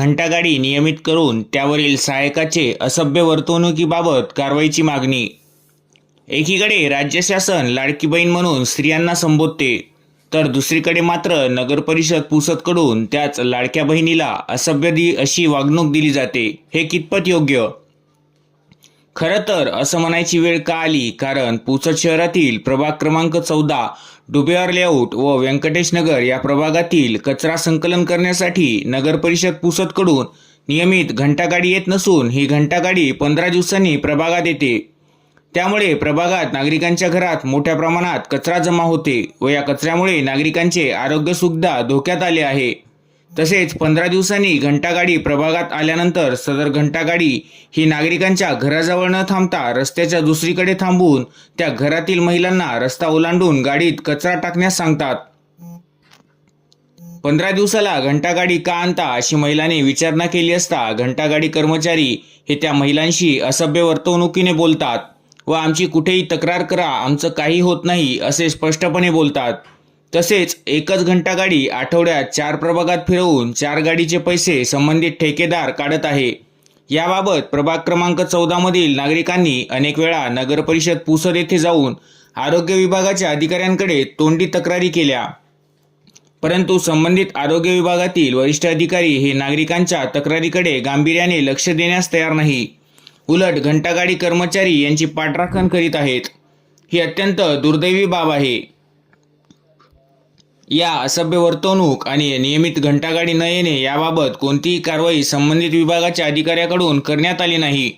घंटागाडी नियमित करून त्यावरील सहायकाचे असभ्य वर्तवणुकीबाबत कारवाईची मागणी. एकीकडे राज्य शासन लाडकी बहीण म्हणून स्त्रियांना संबोधते तर दुसरीकडे मात्र नगरपरिषद पुसतकडून पुसदकडून त्याच लाडक्या बहिणीला असभ्य दि अशी वागणूक दिली जाते. हे कितपत योग्य? खरं तर असं म्हणायची वेळ का आली? कारण पुसद शहरातील प्रभाग क्रमांक चौदा डुबेआर लेआउट व व्यंकटेश नगर या प्रभागातील कचरा संकलन करण्यासाठी नगर परिषद पुसदकडून नियमित घंटागाडी येत नसून ही घंटागाडी पंधरा दिवसांनी प्रभागात येते. त्यामुळे प्रभागात नागरिकांच्या घरात मोठ्या प्रमाणात कचरा जमा होते व या कचऱ्यामुळे नागरिकांचे आरोग्यसुद्धा धोक्यात आले आहे. तसेच पंधरा दिवसांनी घंटागाडी प्रभागात आल्यानंतर सदर घंटागाडी ही नागरिकांच्या घराजवळ न थांबता रस्त्याच्या दुसरीकडे थांबून त्या घरातील महिलांना रस्ता ओलांडून गाडीत कचरा टाकण्यास सांगतात. पंधरा दिवसाला घंटागाडी का आणता अशी महिलांनी विचारणा केली असता घंटागाडी कर्मचारी हे त्या महिलांशी असभ्य वर्तवणुकीने बोलतात व आमची कुठेही तक्रार करा आमचं काही होत नाही असे स्पष्टपणे बोलतात. तसेच एकच घंटागाडी आठवड्यात चार प्रभागात फिरवून चार गाडीचे पैसे संबंधित ठेकेदार काढत आहे. याबाबत प्रभाग क्रमांक चौदामधील नागरिकांनी अनेक वेळा नगरपरिषद पुसद येथे जाऊन आरोग्य विभागाच्या अधिकाऱ्यांकडे तोंडी तक्रारी केल्या. परंतु संबंधित आरोग्य विभागातील वरिष्ठ अधिकारी हे नागरिकांच्या तक्रारीकडे गांभीर्याने लक्ष देण्यास तयार नाही. उलट घंटागाडी कर्मचारी यांची पाठराखण करीत आहेत. ही अत्यंत दुर्दैवी बाब आहे. या असभ्य वर्तवणूक आणि नियमित घंटागाडी न येणे याबाबत कोणतीही कारवाई संबंधित विभागाच्या अधिकाऱ्याकडून करण्यात आली नाही.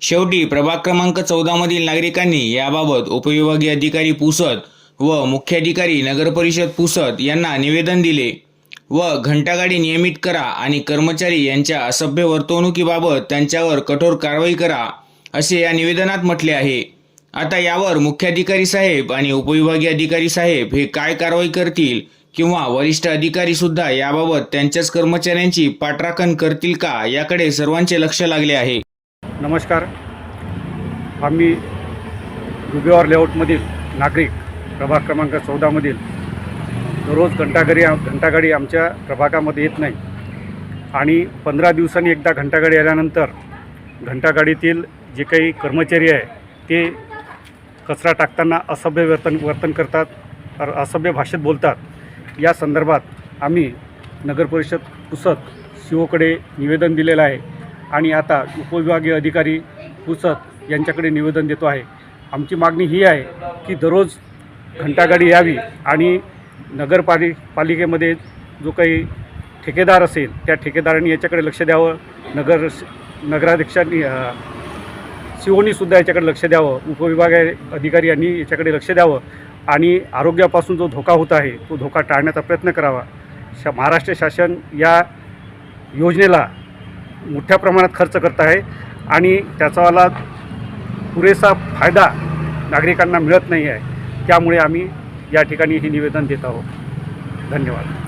शेवटी प्रभाग क्रमांक चौदामधील नागरिकांनी याबाबत उपविभागीय अधिकारी पुसद व मुख्याधिकारी नगरपरिषद पुसद यांना निवेदन दिले व घंटागाडी नियमित करा आणि कर्मचारी यांच्या असभ्य वर्तवणुकीबाबत त्यांच्यावर कठोर कारवाई करा असे या निवेदनात म्हटले आहे. आता यावर मुख्याधिकारी साहेब आणि उपविभागीय अधिकारी साहेब हे काय कारवाई करतील किंवा वरिष्ठ अधिकारी सुद्धा याबाबत त्यांच्याच कर्मचाऱ्यांची पाठराखण करतील का याकडे सर्वांचे लक्ष लागले आहे. नमस्कार. आम्ही दुबेवार लेआउटमधील नागरिक प्रभाग क्रमांक चौदामधील दररोज घंटागाडी घंटागाडी आमच्या प्रभागामध्ये येत नाही. आणि पंधरा दिवसांनी एकदा घंटागाडी आल्यानंतर घंटागाडीतील जे काही कर्मचारी आहे ते कचरा टाकताना असभ्य वर्तन वर्तन करतात असभ्य भाषेत बोलतात. या संदर्भात आम्ही नगरपरिषद पुसत पुसद निवेदन दिलेलं आहे आणि आता उपविभागीय अधिकारी पुसत यांच्याकडे निवेदन देतो आहे. आमची मागणी ही आहे की दररोज घंटागाडी यावी आणि नगरपालि पालिकेमध्ये जो काही ठेकेदार असेल त्या ठेकेदारांनी याच्याकडे लक्ष द्यावं. नगर नगराध्यक्षांनी सीओनीसुद्धा याच्याकडे लक्ष द्यावं. उपविभागीय अधिकारी यांनी याच्याकडे लक्ष द्यावं. आणि आरोग्यापासून जो धोका होत आहे तो धोका टाळण्याचा प्रयत्न करावा. शा महाराष्ट्र शासन या योजनेला मोठ्या प्रमाणात खर्च करत आहे आणि त्याचावाला पुरेसा फायदा नागरिकांना मिळत नाही आहे. त्यामुळे आम्ही या ठिकाणी हे निवेदन देत आहोत. धन्यवाद.